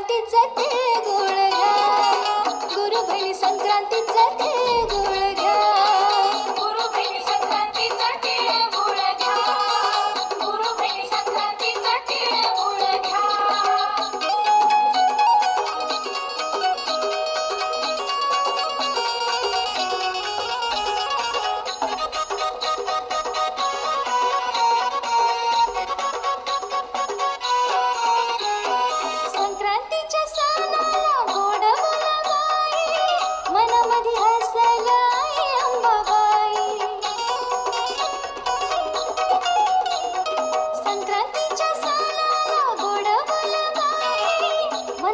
संक्रांतीचे ते गुरु बहिणी संक्रांती